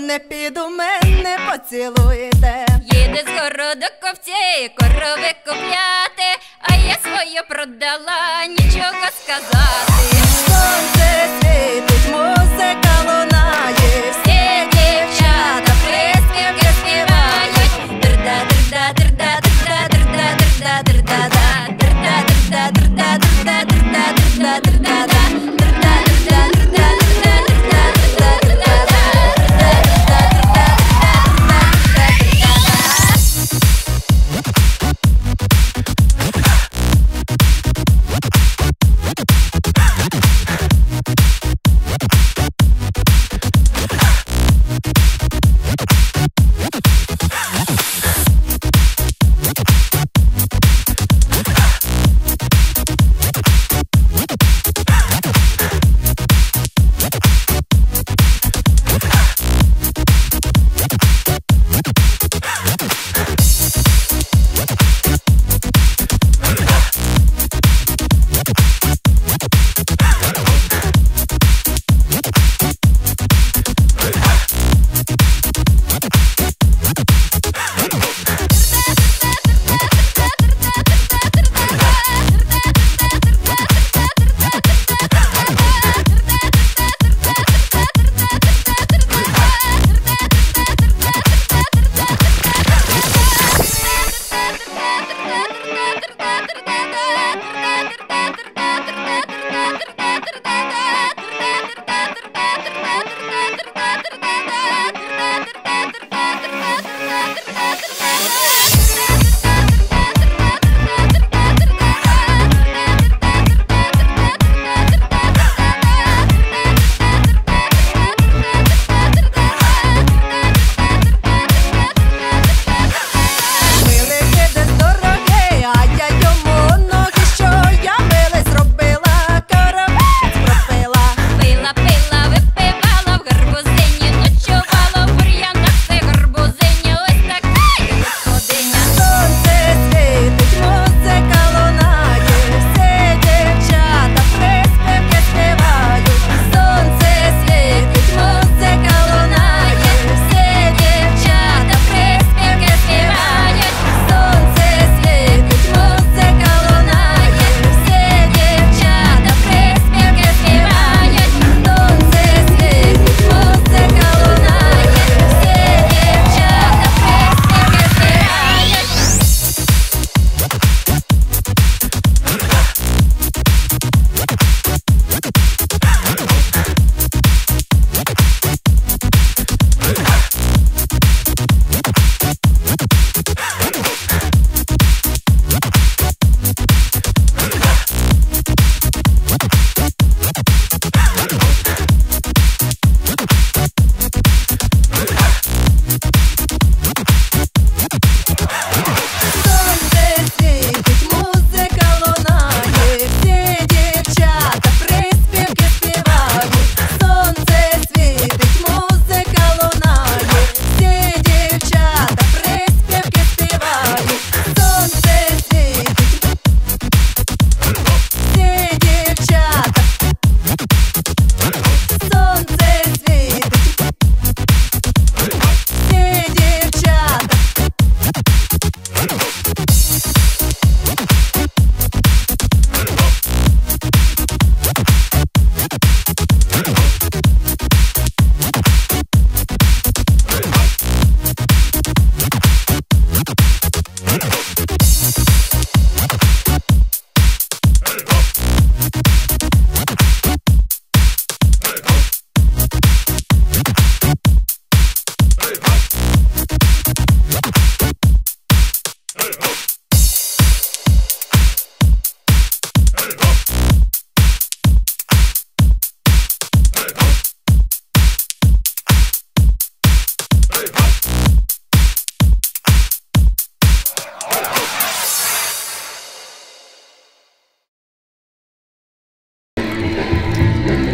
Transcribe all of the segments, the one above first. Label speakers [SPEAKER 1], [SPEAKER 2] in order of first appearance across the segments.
[SPEAKER 1] не піду мене поцілуєте.
[SPEAKER 2] Їде з городу ковці, корови купляти, а я своє продала, нічого сказати.
[SPEAKER 1] Сонце світить, музика лунає, всі дівчата приспівки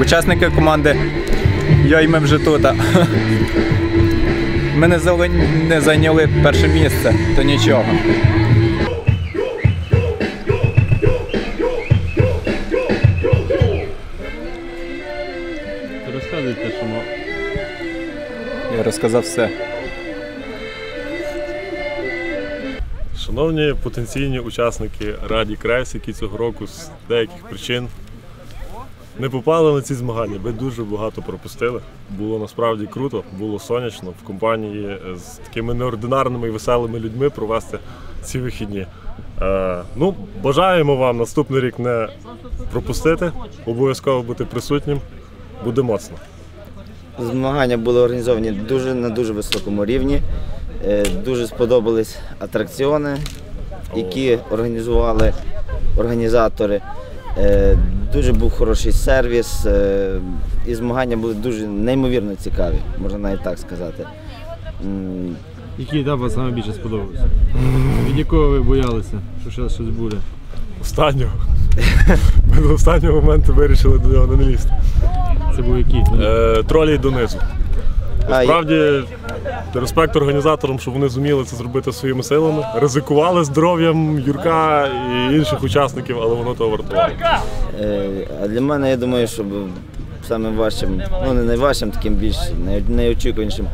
[SPEAKER 3] Учасники команди Йой, ми вже тут. Ми не зайняли- не зайняли перше місце, то нічого.
[SPEAKER 4] Розказуйте, що мо-
[SPEAKER 3] і розказав все.
[SPEAKER 4] Шановні потенційні учасники Раді Крайс, які цього року з деяких причин не попали на ці змагання, ви дуже багато пропустили. Було насправді круто, було сонячно в компанії з такими неординарними і веселими людьми провести ці вихідні. Е, ну, бажаємо вам наступний рік не пропустити, обов'язково бути присутнім. Буде моцно.
[SPEAKER 5] Змагання були організовані дуже на дуже високому рівні. Е, Дуже сподобались атракціони, які організували організатори. Е, Дуже був хороший сервіс, е, і змагання були дуже неймовірно цікаві, можна навіть так сказати.
[SPEAKER 6] Який етап вам найбільше сподобався? Від якого ви боялися, що зараз щось буде?
[SPEAKER 4] Останнього. Ми до останнього моменту вирішили до нього не лізти.
[SPEAKER 6] Це був який?
[SPEAKER 4] Е, тролі донизу. Насправді, респект організаторам, що вони зуміли це зробити своїми силами, ризикували здоров'ям Юрка і інших учасників, але воно того вартувало.
[SPEAKER 5] Е, А для мене, я думаю, що самим важчим, ну не найважчим, таким більш най- найочікуванішим,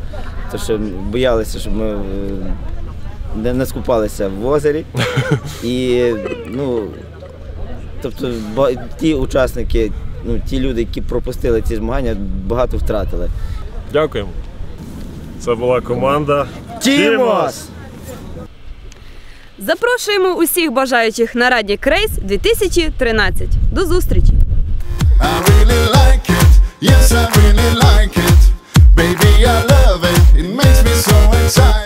[SPEAKER 5] то що боялися, щоб ми е, не, не скупалися в озері. І ну, тобто ті учасники, ну, ті люди, які пропустили ці змагання, багато втратили.
[SPEAKER 4] Дякуємо. Це була команда
[SPEAKER 5] Тімос!
[SPEAKER 7] Запрошуємо усіх бажаючих на Раді Крейс 2013. До зустрічі!
[SPEAKER 8] I really like it. Yes, I really like it. Baby, I love it. It makes me so excited.